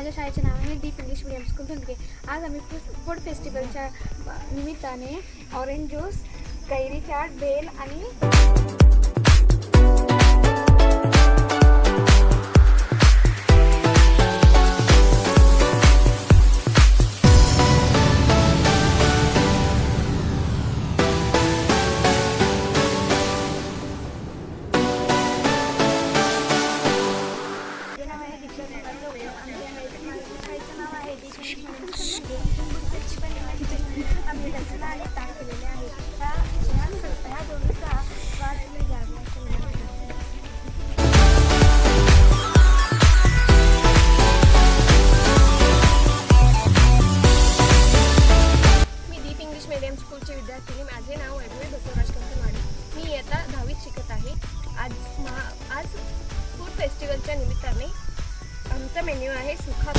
माझ्या शाळेचे नाव आहे Deep English medium school Dhundage आज आम्ही फूड फेस्टिवलच्या निमित्ताने ऑरेंज ज्यूस कैरी चाट बेल आणि इंग्लिश मीडियम स्कूलची विद्यार्थिनी माझे नाव वैभवी बसवराज कंकणवाडी मी इयत्ता दहावीत शिकत आहे. आज महा आज फूड फेस्टिवलच्या निमित्ताने आमचा मेन्यू आहे सुखा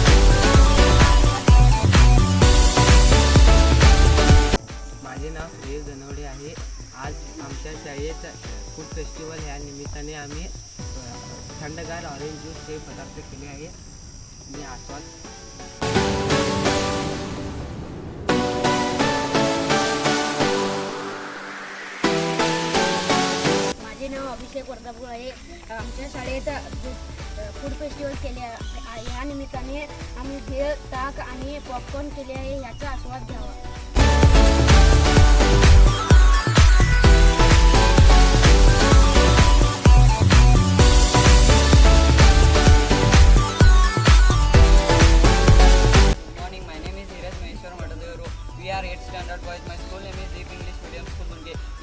माझे नाव श्रेयस धनवडे आहे. आज आमच्या शाळेत फूड फेस्टिवल ह्या निमित्ताने आम्ही थंडगार ऑरेंज ज्यूस हे पदार्थ केले आहे. मी आस्वाद फेस्टिवल केले आहे या निमित्ताने आम्ही भेळ ताक आणि पॉपकॉर्न केले आहे याचा आस्वाद घ्यावा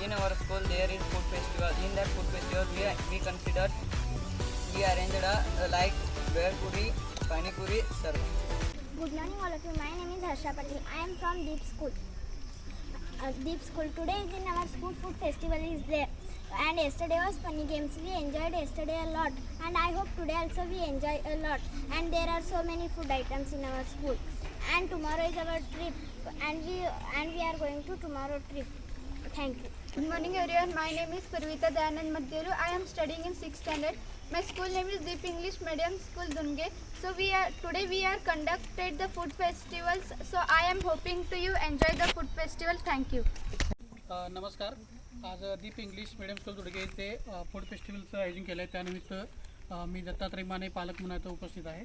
In our school there is food festival. In that food festival we we consider we arranged a, a like bear puri, pani puri, serve. Good morning, all of you. My name is Harsha Patel. I am from Deep School. Uh, Deep School. Today is in our school food festival is there. And yesterday was funny games. We enjoyed yesterday a lot. And I hope today also we enjoy a lot. And there are so many food items in our school. And tomorrow is our trip. And we and we thank you good morning everyone my name is Parvita Dayanand मध्यरू I am studying in six standard my school name is Deep English medium school Dumge so we are today we are conducted the food festivals so I am hoping to you enjoy the food festival thank you नमस्कार. आज Deep English medium school Durge इथे food फेस्टिवलचं आयोजन केलं आहे त्यानिमित्त मी दत्तात्रय माने पालक म्हणून आता उपस्थित आहे.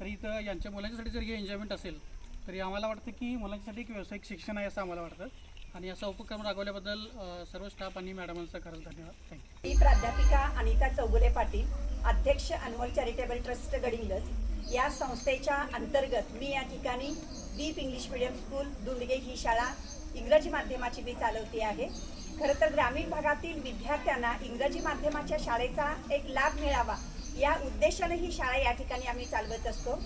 तर इथं यांच्या मुलांच्यासाठी जर हे एन्जॉयमेंट असेल तरी आम्हाला वाटतं की मुलांच्यासाठी एक व्यावसायिक शिक्षण आहे असं आम्हाला वाटतं. आणि असा उपक्रम राबवल्याबद्दल सर्व स्टाफ आणि मॅडमांचा खरंच धन्यवाद. थँक्यू मी प्राध्यापिका अनिता चौगुले पाटील अध्यक्ष अनमोल चॅरिटेबल ट्रस्ट गडिंग्लज. या संस्थेच्या अंतर्गत मी या ठिकाणी Deep English medium school Dundage ही शाळा इंग्रजी माध्यमाची मी चालवते आहे. खरं तर ग्रामीण भागातील विद्यार्थ्यांना इंग्रजी माध्यमाच्या शाळेचा एक लाभ मिळावा या उद्देशाने ही शाळा या ठिकाणी आम्ही चालवत असतो.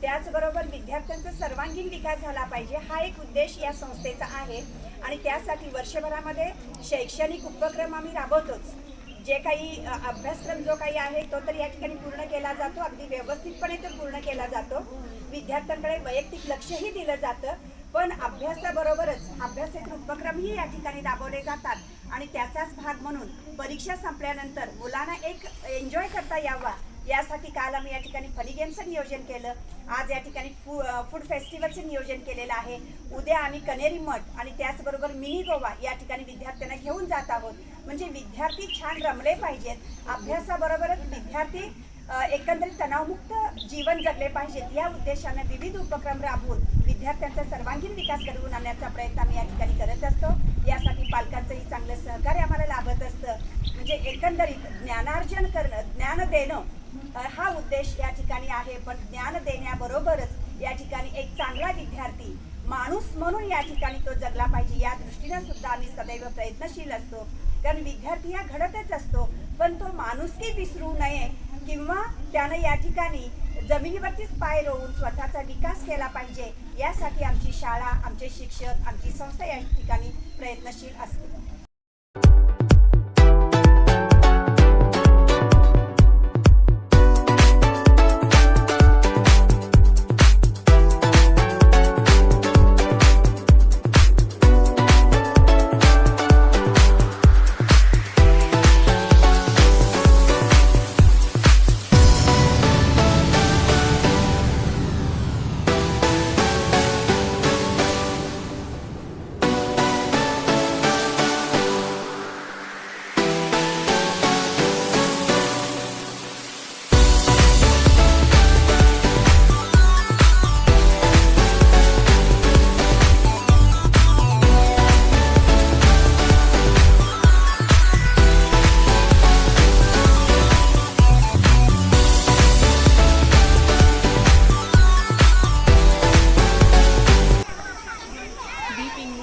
त्याचबरोबर विद्यार्थ्यांचा सर्वांगीण विकास झाला पाहिजे हा एक उद्देश या संस्थेचा आहे. आणि त्यासाठी वर्षभरामध्ये शैक्षणिक उपक्रम आम्ही राबवतोच. जे काही अभ्यासक्रम जो काही आहे तो तर या ठिकाणी पूर्ण केला जातो. अगदी व्यवस्थितपणे तो पूर्ण केला जातो. विद्यार्थ्यांकडे वैयक्तिक लक्षही दिलं जातं. पण अभ्यासाबरोबरच अभ्यासेतर उपक्रमही या ठिकाणी राबवले जातात. आणि त्याचाच भाग म्हणून परीक्षा संपल्यानंतर मुलांना एक एन्जॉय करता यावा. यासाठी काल आम्ही या ठिकाणी फनी गेमचं नियोजन केलं. आज या ठिकाणी फू फूड फेस्टिवलचं नियोजन केलेलं आहे. उद्या आम्ही कनेरी मठ आणि त्याचबरोबर मिनी गोवा या ठिकाणी विद्यार्थ्यांना घेऊन जात आहोत. म्हणजे विद्यार्थी छान रमले पाहिजेत. अभ्यासाबरोबरच विद्यार्थी एकंदरीत तणावमुक्त जीवन जगले पाहिजेत. या उद्देशाने विविध उपक्रम राबवून विद्यार्थ्यांचा सर्वांगीण विकास घडवून आणण्याचा प्रयत्न आम्ही या ठिकाणी करत असतो. यासाठी पालकांचंही चांगलं सहकार्य आम्हाला लाभत असतं. म्हणजे एकंदरीत ज्ञानार्जन करणं ज्ञान देणं हा उद्देश या ठिकाणी आहे पण ज्ञान देण्याबरोबरच या ठिकाणी एक चांगला विद्यार्थी माणूस म्हणून या ठिकाणी तो जगला पाहिजे या दृष्टीने सुद्धा आम्ही सदैव प्रयत्नशील असतो. कारण विद्यार्थी हा घडतच असतो पण तो माणुसकी विसरू नये किंवा त्यानं या ठिकाणी जमिनीवरतीच पाय रोवून स्वतःचा विकास केला पाहिजे यासाठी आमची शाळा आमचे शिक्षक आमची संस्था या ठिकाणी प्रयत्नशील असते.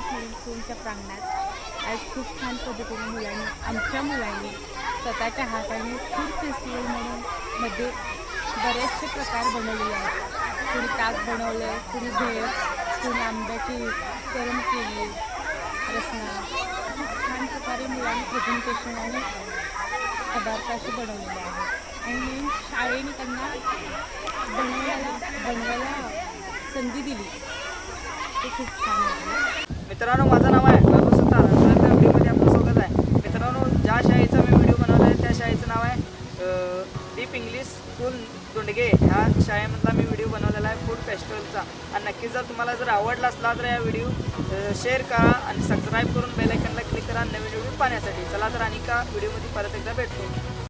प्रांगणात आज खूप छान पद्धतीने मुलांनी आमच्या मुलांनी स्वतःच्या हाताने फूड फेस्टिवल म्हणून मध्ये बरेचसे प्रकार बनवलेले आहेत. कुणी ताक बनवलं आहे कुणी भेळ कुणी आंब्याची करण केली रसना. खूप छान प्रकारे मुलांनी प्रेझेंटेशन आणि पदार्थ असे बनवलेले आहेत. आणि मेन शाळेने त्यांना बनवायला बनवायला संधी दिली. ते खूप छान वाटलं मित्रांनो माझं नाव आहे वैभव सुतार. त्या व्हिडिओमध्ये आपलं स्वागत आहे. मित्रांनो ज्या शाळेचा मी व्हिडिओ बनवला आहे त्या शाळेचं नाव आहे डीप इंग्लिश स्कूल दोंडगे ह्या शाळेमधला मी व्हिडिओ बनवलेला आहे फूड फेस्टिवलचा. आणि नक्की जर तुम्हाला जर आवडला असला तर या व्हिडिओ शेअर करा आणि सबस्क्राईब करून बेलायकनला क्लिक करा. नवीन व्हिडिओ पाहण्यासाठी. चला तर आणि का व्हिडिओमध्ये परत एकदा भेटतो